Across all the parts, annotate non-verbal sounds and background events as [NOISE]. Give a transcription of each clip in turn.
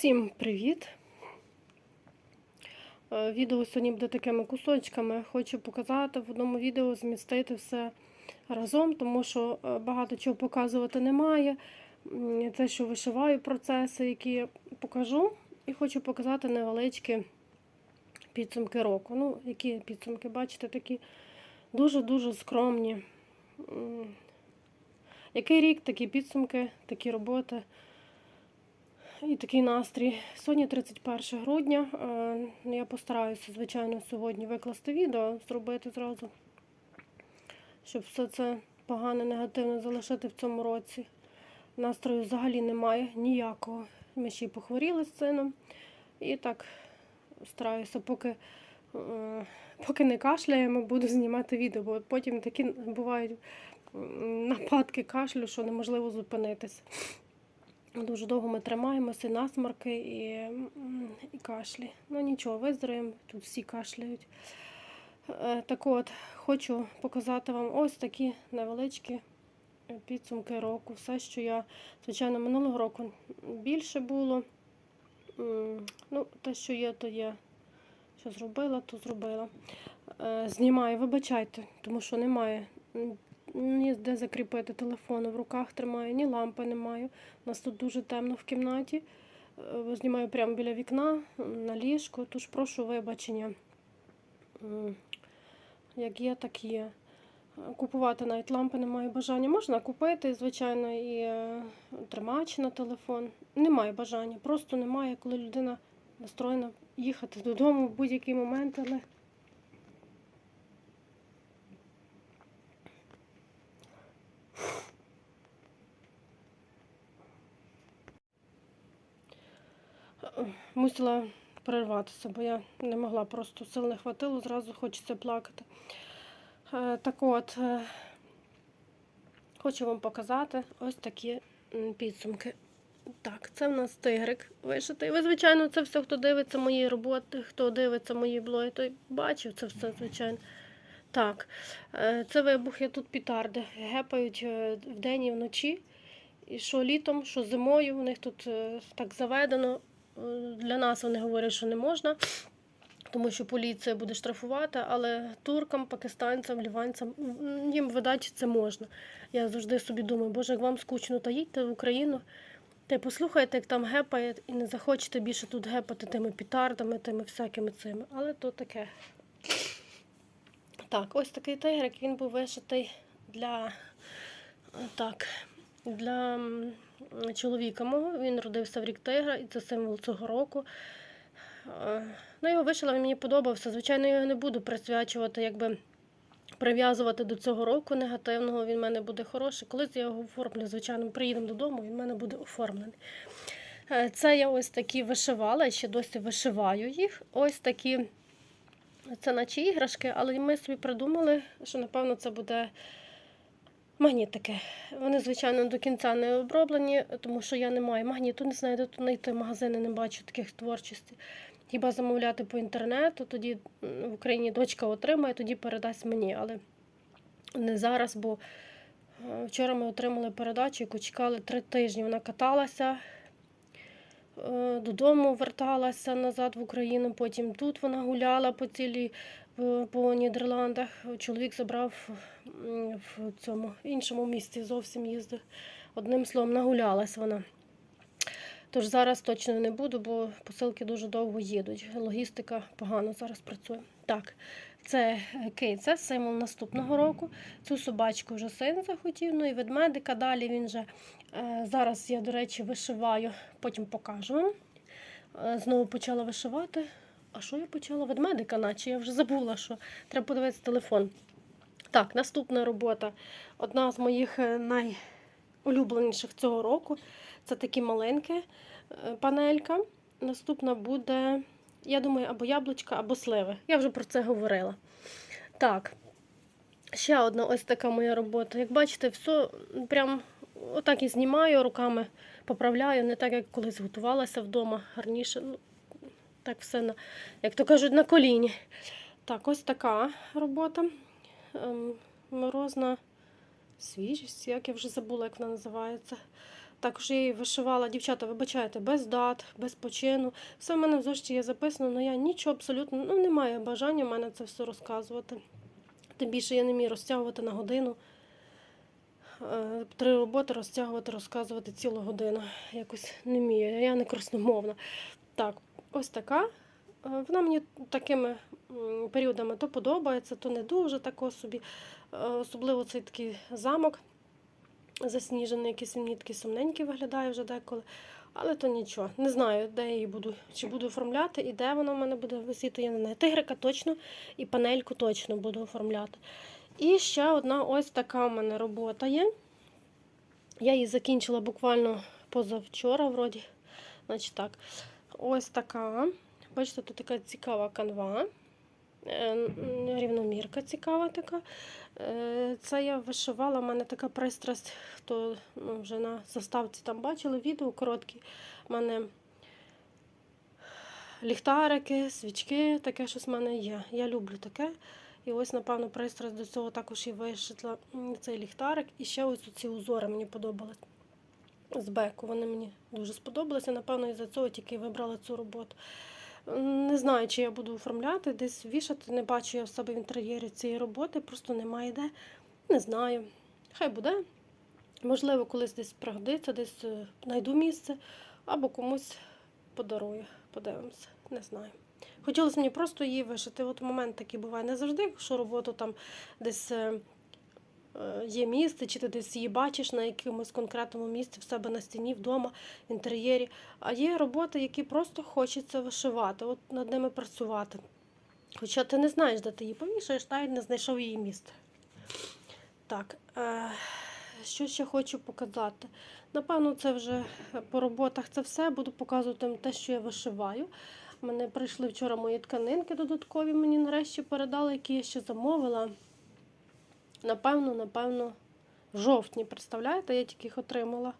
Усім привіт! Е, Відео сьогодні буде такими кусочками. Хочу показати в одному відео змістити все разом, тому що е, багато чого показувати немає. Те, що вишиваю процеси, які я покажу, і хочу показати невеличкі підсумки року. Ну, які підсумки, бачите, такі дуже-дуже скромні. Який рік, такі підсумки, такі роботи. І такий настрій. Сьогодні 31 грудня. Е, Я постараюся, звичайно, сьогодні викласти відео, зробити зразу, щоб все це погане, негативне залишити в цьому році. Настрою взагалі немає ніякого. Ми ще й похворіли з сином. І так стараюся, поки, е, поки не кашляємо, буду знімати відео, бо потім такі бувають нападки кашлю, що неможливо зупинитися. Дуже довго ми тримаємося, і насморки і, і кашлі. Ну нічого, виздоровіємо, тут всі кашляють. Е, Так от, хочу показати вам ось такі невеличкі е, підсумки року. Все, що я, звичайно, минулого року більше було. Ну, те, що є, то є. Що зробила, то зробила. Е, Знімаю, вибачайте, тому що немає ні де закріпити телефон, в руках тримаю, ні лампи немає. У нас тут дуже темно в кімнаті. Е, Знімаю прямо біля вікна, на ліжку, тож прошу вибачення. Як є, так є. Купувати навіть лампи немає бажання. Можна купити, звичайно, і е, тримач на телефон. Немає бажання, просто немає, коли людина настроєна їхати додому в будь-який момент, але. Мусила перерватися, бо я не могла, просто сил не хватило, зразу хочеться плакати. Е, Так от, е, хочу вам показати ось такі підсумки. Так, це в нас тигрик вишитий. Ви, звичайно, це все, хто дивиться мої роботи, хто дивиться мої блоги, той бачив це все, звичайно. Так, е, це вибухи тут пітарди. Гепають вдень і вночі. І що літом, що зимою, у них тут так заведено. Для нас вони говорять, що не можна, тому що поліція буде штрафувати, але туркам, пакистанцям, ліванцям їм, видать, це можна. Я завжди собі думаю, боже, як вам скучно, та їдьте в Україну. Та й послухайте, як там гепає, і не захочете більше тут гепати тими пітардами, тими всякими цими. Але то таке. Так, ось такий тигрик, він був вишитий для, так, для чоловіка мого. Він родився в рік тигра, і це символ цього року. Ну, його вишила, він мені подобався. Звичайно, я його не буду присвячувати, якби прив'язувати до цього року негативного. Він в мене буде хороший. Колись я його оформлю, звичайно, приїдемо додому, він в мене буде оформлений. Е, Це я ось такі вишивала, я ще досі вишиваю їх. Ось такі, це наче іграшки, але ми собі придумали, що напевно це буде магнітики. Вони, звичайно, до кінця не оброблені, тому що я не маю магніту, не знаю, де тут знайти магазини, не бачу таких творчості. Хіба замовляти по інтернету, тоді в Україні дочка отримає, тоді передасть мені, але не зараз, бо е, вчора ми отримали передачу, яку чекали три тижні. Вона каталася, додому верталася назад в Україну, потім тут вона гуляла по цілій е, по Нідерландах. Чоловік забрав в цьому іншому місці, зовсім їздив. Одним словом, нагулялась вона. Тож зараз точно не буду, бо посилки дуже довго їдуть. Логістика погано зараз працює. Так, це е, киця, символ наступного року. Цю собачку вже син захотів, ну і ведмедика далі він вже. Е, Зараз я, до речі, вишиваю, потім покажу вам. Е, Знову почала вишивати. А що я почала? Ведмедика, наче я вже забула, що треба подивитися телефон. Так, наступна робота. Одна з моїх е, найулюбленіших цього року. Це такі маленькі панелька. Наступна буде, я думаю, або яблучка, або сливи. Я вже про це говорила. Так, ще одна ось така моя робота. Як бачите, все прям отак і знімаю, руками поправляю, не так, як колись готувалася вдома, гарніше. Ну, так все, на, як то кажуть, на коліні. Так, ось така робота. Ем, морозна свіжість, як я вже забула, як вона називається. Також її вишивала, дівчата, вибачайте, без дат, без почину. Все в мене в зошиті є записано, але я нічого абсолютно ну, немає бажання в мене це все розказувати. Тим більше я не вмію розтягувати на годину. Е, Три роботи розтягувати, розказувати цілу годину. Якось не вмію. Я не красномовна. Так, ось така. Е, Вона мені такими періодами то подобається, то не дуже тако собі. Е, Особливо цей такий замок засніжений, якийсь мені такий сумненький виглядає вже деколи. Але то нічого. Не знаю, де я її буду, чи буду оформляти і де вона в мене буде висіти, я не знаю. Тигрика точно і панельку точно буду оформляти. І ще одна ось така в мене робота є. Я її закінчила буквально позавчора, вроді. Значить так. Ось така. Бачите, тут така цікава канва. Е, Рівномірка цікава така. Е, Це я вишивала, в мене така пристрасть, хто ну, вже на заставці там бачили відео короткі. У мене ліхтарики, свічки, таке щось в мене є. Я люблю таке. І ось, напевно, пристрасть до цього також і вишитла цей ліхтарик. І ще ось ці узори мені подобались. З беку вони мені дуже сподобалися. Напевно, із-за цього тільки вибрала цю роботу. Не знаю, чи я буду оформляти, десь вішати. Не бачу я в себе в інтер'єрі цієї роботи, просто немає де. Не знаю. Хай буде. Можливо, колись десь пригодиться, десь е, знайду місце або комусь подарую. Подивимося, не знаю. Хотілося мені просто її вишити. От момент такий буває. Не завжди, якщо роботу там десь е, е, є місце, чи ти десь її бачиш на якомусь конкретному місці в себе на стіні, вдома, в інтер'єрі. А є роботи, які просто хочеться вишивати, от над ними працювати. Хоча ти не знаєш, де ти її повішаєш, навіть не знайшов її місце. Так, е, що ще хочу показати? Напевно, це вже по роботах це все. Буду показувати те, що я вишиваю. Мене прийшли вчора мої тканинки додаткові, мені нарешті передали, які я ще замовила. Напевно, напевно, в жовтні, представляєте, я тільки їх отримала.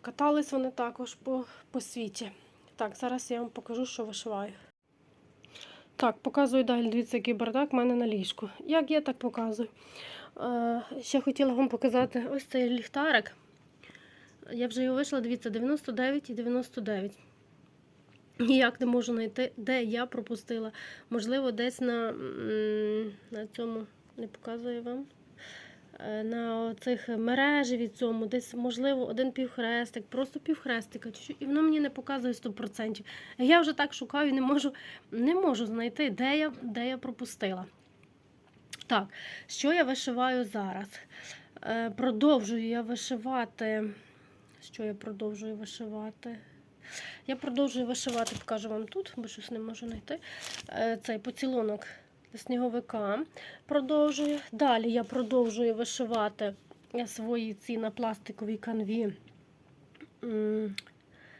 Катались вони також по, по світі. Так, зараз я вам покажу, що вишиваю. Так, показую далі. Дивіться, який бардак в мене на ліжку. Як я так показую. Е, ще хотіла вам показати ось цей ліхтарик. Я вже його вийшла, дивіться, 99 і 99. Ніяк не можу знайти, де я пропустила. Можливо, десь на, на цьому не показую вам. Е, На цих мережі цьому, десь, можливо, один півхрестик, просто півхрестика, і воно мені не показує 100%. Я вже так шукаю не можу, не можу знайти, де я, де я пропустила. Так, що я вишиваю зараз? Е, Продовжую я вишивати. Що я продовжую вишивати? Я продовжую вишивати, покажу вам тут, бо щось не можу знайти. Е, Цей поцілунок сніговика. Продовжую. Далі я продовжую вишивати свої ці на пластиковій канві.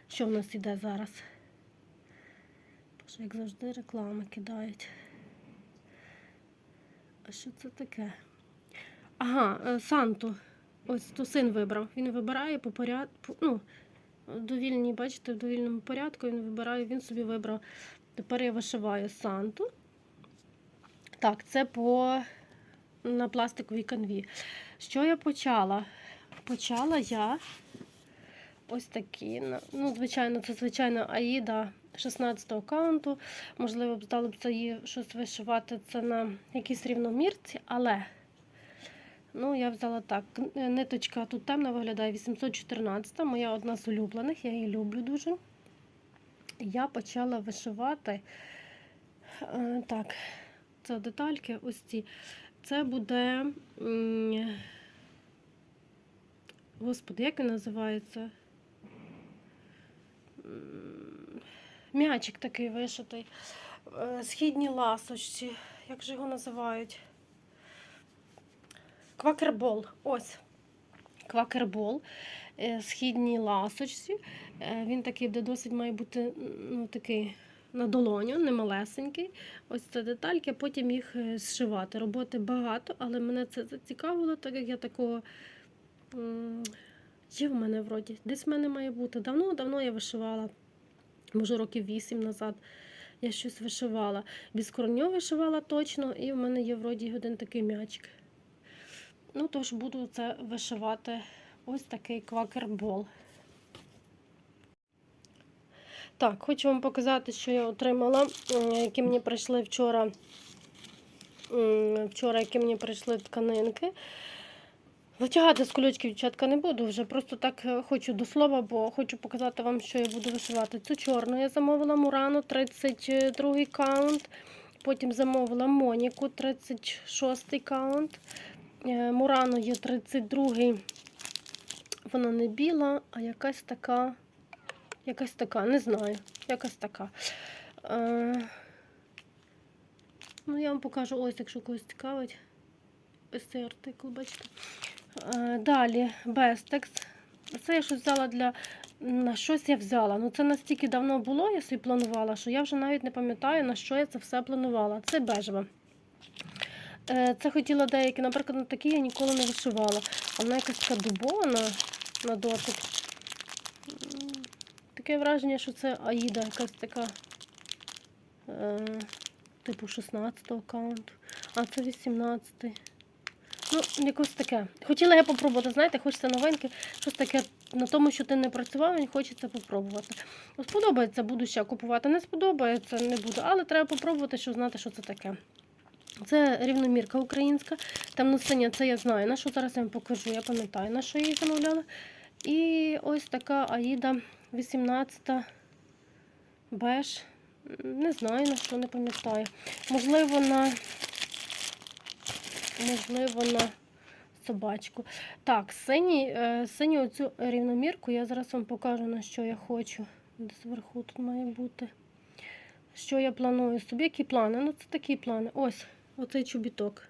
Що в нас іде зараз? Як завжди, реклами кидають. А що це таке? Ага, е, Санту. Ось то син вибрав. Він вибирає по порядку. Ну, довільній, бачите, в довільному порядку він вибирає, він собі вибрав. Тепер я вишиваю Санту. Так, це по на пластиковій канві. Що я почала? Почала я ось такі. Ну, звичайно, це звичайно Аїда 16 каунту. Можливо, б здало б це її щось вишивати це на якійсь рівномірці, але ну, я взяла так. Ниточка тут темна виглядає 814, моя одна з улюблених, я її люблю дуже. Я почала вишивати. е, Так, це детальки ось ці. Це буде. Господи, як він називається? М'ячик такий вишитий. Е, Східні ласощі. Як же його називають? Квакербол. Ось. Квакербол. Е, Східні ласощі. Е, Він такий, де досить має бути ну, такий на долоню, не малесенький. Ось це детальки, потім їх е, зшивати. Роботи багато, але мене це зацікавило, так як я такого. Є в мене вроді. Десь в мене має бути. Давно-давно я вишивала, може років вісім назад. Я щось вишивала. Біскорньо вишивала точно, і в мене є вроді один такий м'ячик. Ну, тож буду це вишивати ось такий квакербол. Так, хочу вам показати, що я отримала, які мені прийшли вчора. Вчора, які мені прийшли тканинки. Витягати з кульочків, дівчатка, не буду вже. Просто так е, хочу до слова, бо хочу показати вам, що я буду вишивати. Цю чорну я замовила Мурану 32 каунт. Потім замовила Моніку 36 каунт. Е, Мурану є 32 Вона не біла, а якась така. Якась така, не знаю. Якась така. Е, ну, я вам покажу ось, якщо когось цікавить. Ось цей артикул, бачите. Е, Далі Бестекс. Це я щось взяла для. На щось я взяла. Ну це настільки давно було, я собі планувала, що я вже навіть не пам'ятаю, на що я це все планувала. Це бежева. Е, Це хотіла деякі, наприклад, на такі я ніколи не вишивала. А вона якась така дубована на дотик. Таке враження, що це Аїда якась така. Е, типу 16 аккаунту. А це 18. Ну, якось таке. Хотіла я попробувати, знаєте, хочеться новинки, щось таке на тому, що ти не працював, мені хочеться попробувати. Сподобається, буду ще купувати. Не сподобається, не буду, але треба попробувати, щоб знати, що це таке. Це рівномірка українська. Темно-синя, це я знаю. На що зараз я вам покажу, я пам'ятаю, на що її замовляла. І ось така Аїда 18 беж. Не знаю, на що не пам'ятаю. Можливо, на можливо, на собачку. Так, синій, е, синю оцю рівномірку я зараз вам покажу, на що я хочу. Десь зверху тут має бути. Що я планую собі, які плани? Ну, це такі плани. Ось, оцей чобіток.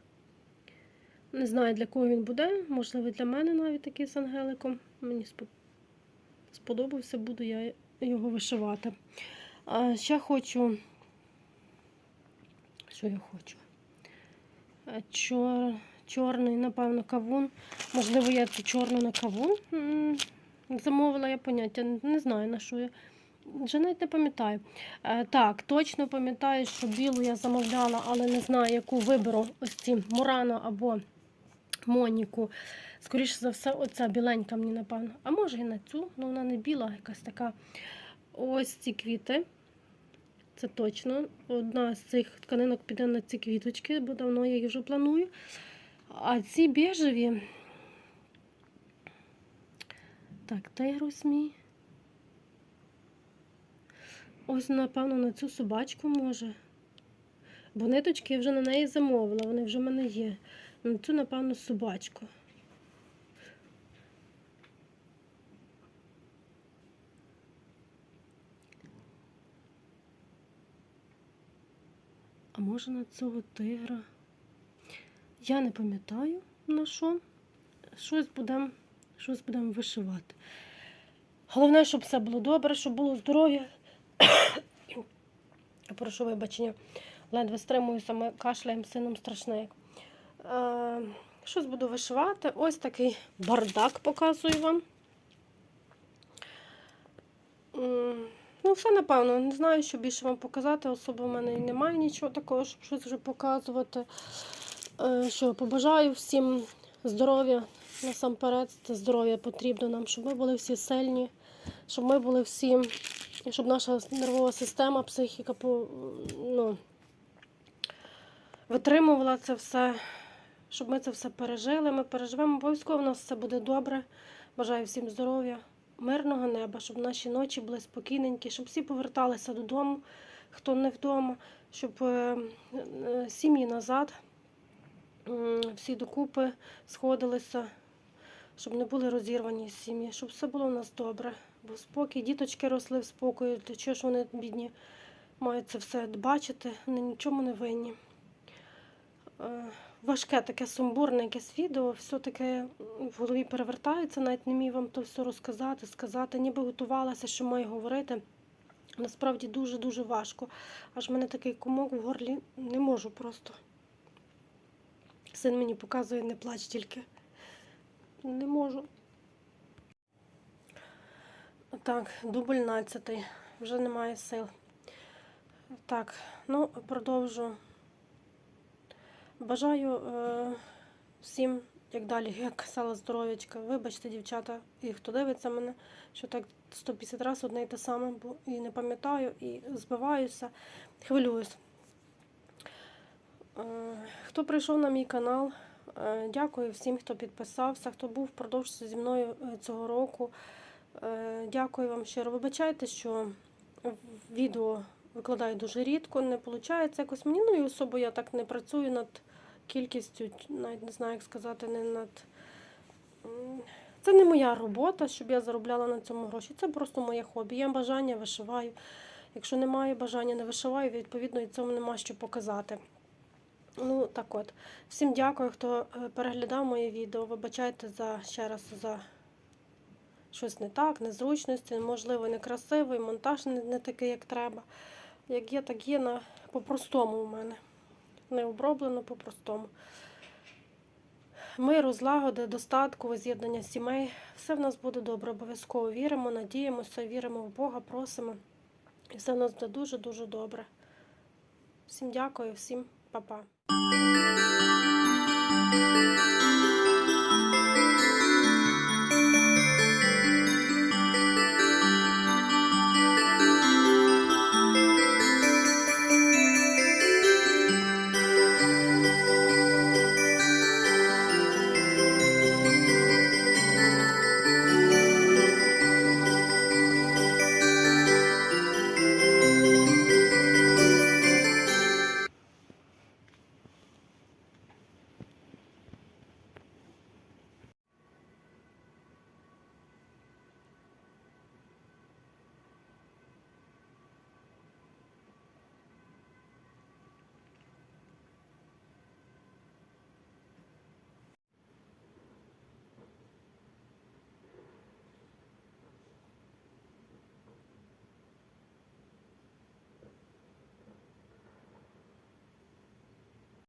Не знаю, для кого він буде. Можливо, для мене навіть такий з ангеликом. Мені сподобався, буду я його вишивати. А ще хочу. Що я хочу? Чор... Чорний, напевно, кавун. Можливо, я чорну на кавун замовила, я поняття не знаю на що я. Вже навіть не пам'ятаю. Е, так, точно пам'ятаю, що білу я замовляла, але не знаю, яку виберу ось ці Мурано або Моніку. Скоріше за все, оця біленька мені, напевно. А може і на цю, але вона не біла, якась така. Ось ці квіти. Це точно. Одна з цих тканинок піде на ці квіточки, бо давно я їх вже планую. А ці біжеві. Так, тигрус мій. Ось, напевно, на цю собачку може. Бо ниточки я вже на неї замовила, вони вже в мене є. На цю, напевно, собачку. А може на цього тигра? Я не пам'ятаю на що. Щось будемо щось будем вишивати. Головне, щоб все було добре, щоб було здоров'я. [COUGHS] Прошу вибачення. Ледве стримую саме кашляєм сином страшне. Е, щось буду вишивати. Ось такий бардак показую вам. Ну, все, напевно, не знаю, що більше вам показати. Особо в мене немає нічого такого, щоб щось вже показувати. Е, Що побажаю всім здоров'я насамперед. Здоров'я потрібно нам, щоб ми були всі сильні, щоб ми були всі, і щоб наша нервова система, психіка ну, витримувала це все, щоб ми це все пережили. Ми переживемо, обов'язково в нас все буде добре. Бажаю всім здоров'я, мирного неба, щоб наші ночі були спокійненькі, щоб всі поверталися додому, хто не вдома, щоб е, е, сім'ї назад, всі докупи сходилися, щоб не були розірвані сім'ї, щоб все було у нас добре. Бо спокій, діточки росли в спокою, для чого ж вони бідні мають це все бачити, вони нічому не винні. Е, Важке таке сумбурне якесь відео, все таке в голові перевертається, навіть не міг вам то все розказати, сказати, ніби готувалася, що маю говорити. Насправді дуже-дуже важко. Аж в мене такий комок в горлі не можу просто. Син мені показує, не плач тільки. Не можу. Так, дубль 12. Вже немає сил. Так, ну, продовжу. Бажаю е, всім як далі, як казала здоров'ячка. Вибачте, дівчата, і хто дивиться мене, що так 150 разів одне і те саме, бо і не пам'ятаю, і збиваюся, хвилююсь. Е, Хто прийшов на мій канал, дякую всім, хто підписався, хто був впродовж зі мною е, цього року. Е, Дякую вам щиро. Вибачайте, що відео викладаю дуже рідко, не виходить якось мені. Ну і особо я так не працюю над кількістю, навіть не знаю, як сказати, не над. Це не моя робота, щоб я заробляла на цьому гроші. Це просто моє хобі. Є бажання, вишиваю. Якщо немає бажання, не вишиваю, відповідно, і цьому нема що показати. Ну, так от. Всім дякую, хто е, переглядав моє відео. Вибачайте за ще раз за щось не так, незручності, можливо, некрасивий, монтаж не, не такий, як треба. Як є, так є на по-простому у мене. Не оброблено по-простому. Миру, злагоди, достатку, воз'єднання сімей. Все в нас буде добре. Обов'язково віримо, надіємося, віримо в Бога, просимо. І все в нас буде дуже-дуже добре. Всім дякую, всім па-па. thank you